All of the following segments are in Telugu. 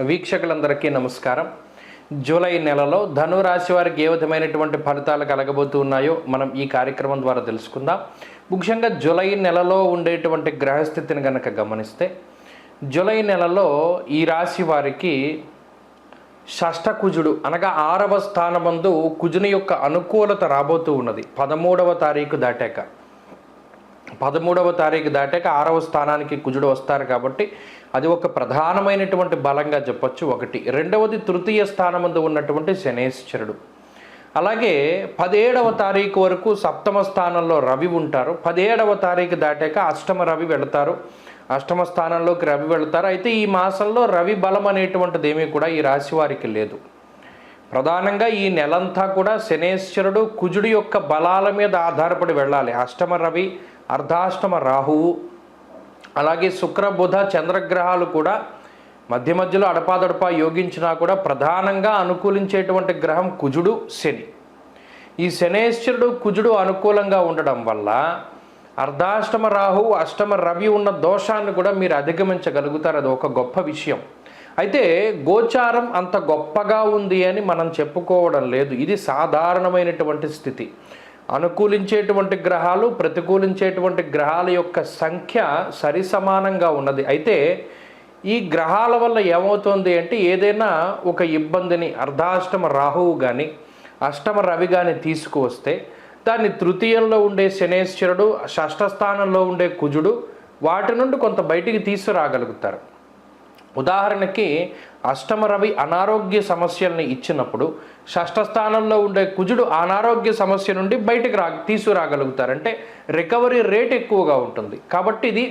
వీక్షకులందరికీ నమస్కారం. జూలై నెలలో ధను రాశి వారికి ఏ విధమైనటువంటి ఫలితాలు కలగబోతూ ఉన్నాయో మనం ఈ కార్యక్రమం ద్వారా తెలుసుకుందాం. ముఖ్యంగా జూలై నెలలో ఉండేటువంటి గ్రహస్థితిని కనుక గమనిస్తే జూలై నెలలో ఈ రాశి వారికి షష్ఠ కుజుడు అనగా ఆరవ స్థానమందు కుజుని యొక్క అనుకూలత రాబోతూ ఉన్నది. పదమూడవ తారీఖు దాటాక. పదమూడవ తారీఖు దాటాక ఆరవ స్థానానికి కుజుడు వస్తారు కాబట్టి అది ఒక ప్రధానమైనటువంటి బలంగా చెప్పొచ్చు. ఒకటి. రెండవది తృతీయ స్థానమందు ఉన్నటువంటి శనేశ్వరుడు. అలాగే పదిహేడవ తారీఖు వరకు సప్తమ స్థానంలో రవి ఉంటారు. పదిహేడవ తారీఖు దాటాక అష్టమ రవి వెళతారు. అష్టమ స్థానంలోకి రవి వెళతారు. అయితే ఈ మాసంలో రవి బలం అనేటువంటిది ఏమీ కూడా ఈ రాశి వారికి లేదు. ప్రధానంగా ఈ నెలంతా కూడా శనేశ్వరుడు కుజుడి యొక్క బలాల మీద ఆధారపడి వెళ్ళాలి. అష్టమ రవి అర్ధాష్టమ రాహువు అలాగే శుక్ర బుధ చంద్రగ్రహాలు కూడా మధ్య మధ్యలో అడపాదడపా యోగించినా కూడా ప్రధానంగా అనుకూలించేటువంటి గ్రహం కుజుడు శని. ఈ శనేశ్వరుడు కుజుడు అనుకూలంగా ఉండడం వల్ల అర్ధాష్టమ రాహు అష్టమ రవి ఉన్న దోషాన్ని కూడా మీరు అధిగమించగలుగుతారు. అది ఒక గొప్ప విషయం. అయితే గోచారం అంత గొప్పగా ఉంది అని మనం చెప్పుకోవడం లేదు. ఇది సాధారణమైనటువంటి స్థితి. అనుకూలించేటువంటి గ్రహాలు ప్రతికూలించేటువంటి గ్రహాల యొక్క సంఖ్య సరి సమానంగా ఉన్నది. అయితే ఈ గ్రహాల వల్ల ఏమవుతుంది అంటే ఏదైనా ఒక ఇబ్బందిని అర్ధాష్టమ రాహువు కానీ అష్టమ రవి కానీ తీసుకువస్తే దాన్ని తృతీయంలో ఉండే శనేశ్వరుడు షష్ఠస్థానంలో ఉండే కుజుడు వాటి నుండి కొంత బయటికి తీసుకురాగలుగుతారు. ఉదాహరణకి అష్టమ రవి అనారోగ్య సమస్యల్ని ఇచ్చినప్పుడు షష్ఠస్థానంలో ఉండే కుజుడు అనారోగ్య సమస్య నుండి బయటకు రా తీసుకురాగలుగుతారంటే రికవరీ రేట్ ఎక్కువగా ఉంటుంది. కాబట్టి ఇది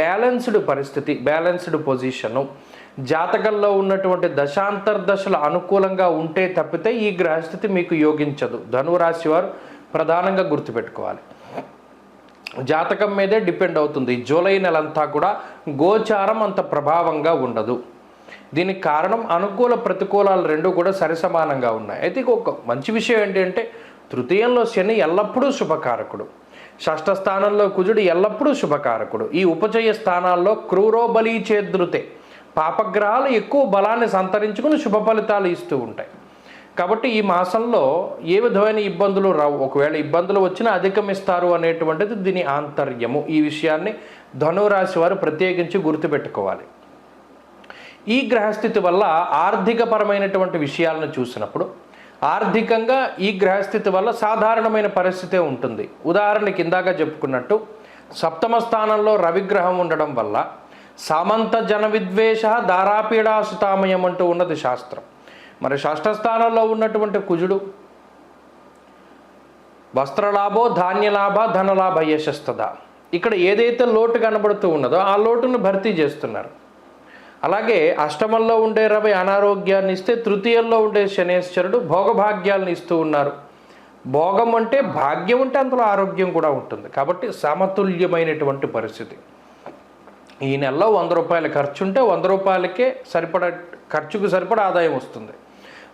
బ్యాలెన్స్డ్ పరిస్థితి బ్యాలెన్స్డ్ పొజిషను. జాతకంలో ఉన్నటువంటి దశాంతర్దశలు అనుకూలంగా ఉంటే తప్పితే ఈ గ్రహస్థితి మీకు యోగించదు. ధనురాశి వారు ప్రధానంగా గుర్తుపెట్టుకోవాలి. జాతకం మీదే డిపెండ్ అవుతుంది. జూలై నెలంతా కూడా గోచారం అంత ప్రభావంగా ఉండదు. దీనికి కారణం అనుకూల ప్రతికూలాలు రెండు కూడా సరిసమానంగా ఉన్నాయి. అయితే ఒక మంచి విషయం ఏంటంటే తృతీయంలో శని ఎల్లప్పుడూ శుభకారకుడు. షష్ఠ స్థానంలో కుజుడు ఎల్లప్పుడూ శుభకారకుడు. ఈ ఉపచయ స్థానాల్లో క్రూరోబలి చేద్రుతే పాపగ్రహాలు ఎక్కువ బలాన్ని సంతరించుకుని శుభ ఫలితాలు ఇస్తూ ఉంటాయి. కాబట్టి ఈ మాసంలో ఏ విధమైన ఇబ్బందులు రావు. ఒకవేళ ఇబ్బందులు వచ్చినా అధిగమిస్తారు అనేటువంటిది దీని ఆంతర్యము. ఈ విషయాన్ని ధనురాశి వారు ప్రత్యేకించి గుర్తుపెట్టుకోవాలి. ఈ గ్రహస్థితి వల్ల ఆర్థికపరమైనటువంటి విషయాలను చూసినప్పుడు ఆర్థికంగా ఈ గ్రహస్థితి వల్ల సాధారణమైన పరిస్థితే ఉంటుంది. ఉదాహరణకి ఇందాక చెప్పుకున్నట్టు సప్తమ స్థానంలో రవిగ్రహం ఉండడం వల్ల సామంత జన విద్వేష దారాపీడాసుతామయం అంటూ ఉన్నది శాస్త్రం. మరి షష్ఠస్థానంలో ఉన్నటువంటి కుజుడు వస్త్రలాభో ధాన్యలాభ ధనలాభ యశస్తద ఇక్కడ ఏదైతే లోటు కనబడుతూ ఉన్నదో ఆ లోటును భర్తీ చేస్తున్నారు. అలాగే అష్టమంలో ఉండే రవి అనారోగ్యాన్ని ఇస్తే తృతీయంలో ఉండే శనేశ్వరుడు భోగభాగ్యాలను ఇస్తూ ఉన్నారు. భోగం అంటే భాగ్యం అంటే అందులో ఆరోగ్యం కూడా ఉంటుంది. కాబట్టి సమతుల్యమైనటువంటి పరిస్థితి. ఈ నెలలో వంద రూపాయల ఖర్చు ఉంటే వంద రూపాయలకే సరిపడ ఖర్చుకు సరిపడ ఆదాయం వస్తుంది.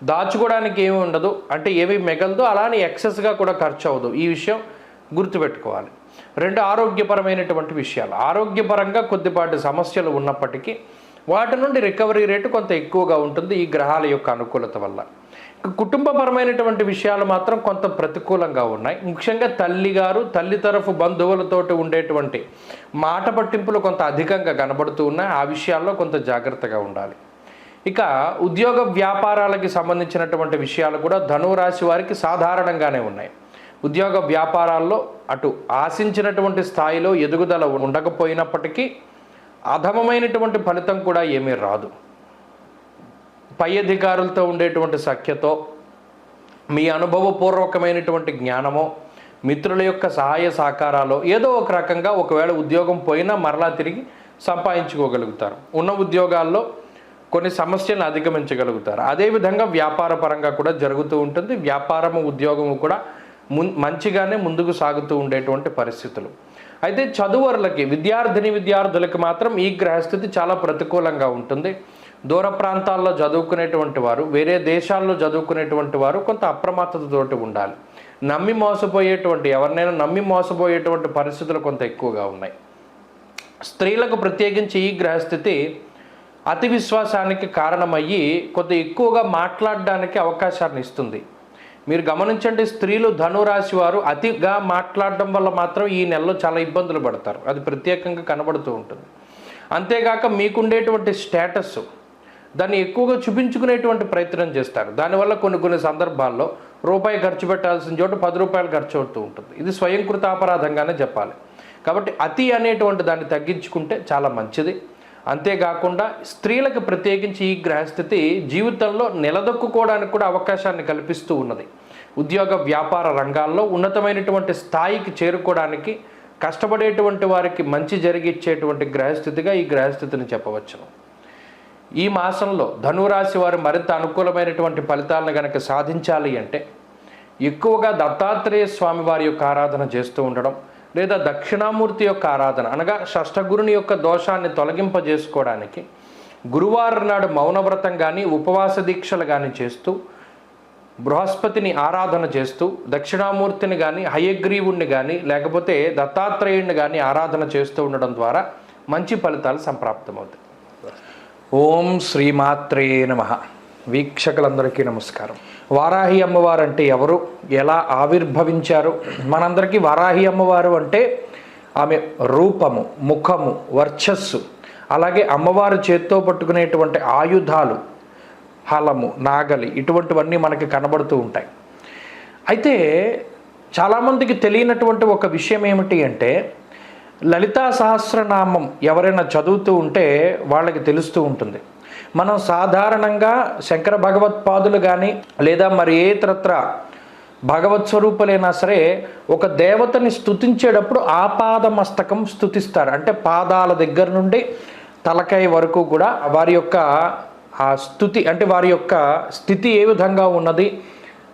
దాచుకోవడానికి ఏమి ఉండదు. అంటే ఏమి మిగలదు. అలానే ఎక్సెస్గా కూడా ఖర్చు అవ్వదు ఈ విషయం గుర్తుపెట్టుకోవాలి. రెండు ఆరోగ్యపరమైనటువంటి విషయాలు. ఆరోగ్యపరంగా కొద్దిపాటి సమస్యలు ఉన్నప్పటికీ వాటి నుండి రికవరీ రేటు కొంత ఎక్కువగా ఉంటుంది. ఈ గ్రహాల యొక్క అనుకూలత వల్ల. కుటుంబపరమైనటువంటి విషయాలు మాత్రం కొంత ప్రతికూలంగా ఉన్నాయి. ముఖ్యంగా తల్లి గారు తల్లి తరఫు బంధువులతోటి ఉండేటువంటి మాట పట్టింపులు కొంత అధికంగా కనబడుతూ ఉన్నాయి. ఆ విషయాల్లో కొంత జాగ్రత్తగా ఉండాలి. ఇక ఉద్యోగ వ్యాపారాలకి సంబంధించినటువంటి విషయాలు కూడా ధనురాశి వారికి సాధారణంగానే ఉన్నాయి. ఉద్యోగ వ్యాపారాల్లో అటు ఆశించినటువంటి స్థాయిలో ఎదుగుదల ఉండకపోయినప్పటికీ అధమమైనటువంటి ఫలితం కూడా ఏమీ రాదు. పై అధికారులతో ఉండేటువంటి సఖ్యతో మీ అనుభవపూర్వకమైనటువంటి జ్ఞానమో మిత్రుల యొక్క సహాయ సహకారాలు ఏదో ఒక రకంగా ఒకవేళ ఉద్యోగం పోయినా మరలా తిరిగి సంపాదించుకోగలుగుతారు. ఉన్న ఉద్యోగాల్లో కొన్ని సమస్యలను అధిగమించగలుగుతారు. అదేవిధంగా వ్యాపార పరంగా కూడా జరుగుతూ ఉంటుంది. వ్యాపారము ఉద్యోగము కూడా మున్ మంచిగానే ముందుకు సాగుతూ ఉండేటువంటి పరిస్థితులు. అయితే చదువరులకి విద్యార్థిని విద్యార్థులకి మాత్రం ఈ గ్రహస్థితి చాలా ప్రతికూలంగా ఉంటుంది. దూర ప్రాంతాల్లో చదువుకునేటువంటి వారు వేరే దేశాల్లో చదువుకునేటువంటి వారు కొంత అప్రమత్తతతోటి ఉండాలి. నమ్మి మోసపోయేటువంటి ఎవరినైనా నమ్మి మోసపోయేటువంటి పరిస్థితులు కొంత ఎక్కువగా ఉన్నాయి. స్త్రీలకు ప్రత్యేకించి ఈ గ్రహస్థితి అతి విశ్వాసానికి కారణమయ్యి కొద్ది ఎక్కువగా మాట్లాడడానికి అవకాశాన్ని ఇస్తుంది. మీరు గమనించండి స్త్రీలు ధనురాశి వారు అతిగా మాట్లాడడం వల్ల మాత్రం ఈ నెలలో చాలా ఇబ్బందులు పడతారు. అది ప్రత్యేకంగా కనబడుతూ ఉంటుంది. అంతేగాక మీకుండేటువంటి స్టేటస్ దాన్ని ఎక్కువగా చూపించుకునేటువంటి ప్రయత్నం చేస్తారు. దానివల్ల కొన్ని కొన్ని సందర్భాల్లో రూపాయి ఖర్చు పెట్టాల్సిన చోట పది రూపాయలు ఖర్చు అవుతూ ఉంటుంది. ఇది స్వయంకృత అపరాధంగానే చెప్పాలి. కాబట్టి అతి అనేటువంటి దాన్ని తగ్గించుకుంటే చాలా మంచిది. అంతేకాకుండా స్త్రీలకు ప్రత్యేకించి ఈ గ్రహస్థితి జీవితంలో నిలదొక్కుకోవడానికి కూడా అవకాశాన్ని కల్పిస్తూ ఉన్నది. ఉద్యోగ వ్యాపార రంగాల్లో ఉన్నతమైనటువంటి స్థాయికి చేరుకోవడానికి కష్టపడేటువంటి వారికి మంచి జరిగిచ్చేటువంటి గ్రహస్థితిగా ఈ గ్రహస్థితిని చెప్పవచ్చును ఈ మాసంలో ధనురాశి వారు మరింత అనుకూలమైనటువంటి ఫలితాలను కనుక సాధించాలి అంటే ఎక్కువగా దత్తాత్రేయ స్వామి వారి యొక్క ఆరాధన చేస్తూ ఉండడం లేదా దక్షిణామూర్తి యొక్క ఆరాధన అనగా షష్టగురుని యొక్క దోషాన్ని తొలగింపజేసుకోవడానికి గురువారం నాడు మౌనవ్రతం కానీ ఉపవాస దీక్షలు కానీ చేస్తూ బృహస్పతిని ఆరాధన చేస్తూ దక్షిణామూర్తిని కానీ హయగ్రీవుణ్ణి కానీ లేకపోతే దత్తాత్రేయుణ్ణి కానీ ఆరాధన చేస్తూ ఉండడం ద్వారా మంచి ఫలితాలు సంప్రాప్తమవుతాయి. ఓం శ్రీమాత్రే నమ. వీక్షకులందరికీ నమస్కారం. వారాహి అమ్మవారు అంటే ఎవరు? ఎలా ఆవిర్భవించారు? మనందరికీ వారాహి అమ్మవారు అంటే ఆమె రూపము ముఖము వర్చస్సు అలాగే అమ్మవారు చేత్తో పట్టుకునేటువంటి ఆయుధాలు హలము నాగలి ఇటువంటివన్నీ మనకి కనబడుతూ ఉంటాయి. అయితే చాలామందికి తెలియనటువంటి ఒక విషయం ఏమిటి అంటే లలితా సహస్రనామం ఎవరైనా చదువుతూ ఉంటే వాళ్ళకి తెలుస్తూ ఉంటుంది. మనం సాధారణంగా శంకర భగవత్పాదులు కానీ లేదా మరి ఏ ఇతరత్ర భగవత్ స్వరూపులైనా సరే ఒక దేవతని స్థుతించేటప్పుడు ఆపాద మస్తకం స్థుతిస్తారు అంటే పాదాల దగ్గర నుండి తలకాయ వరకు కూడా వారి యొక్క ఆ స్థుతి అంటే వారి యొక్క స్థితి ఏ విధంగా ఉన్నది?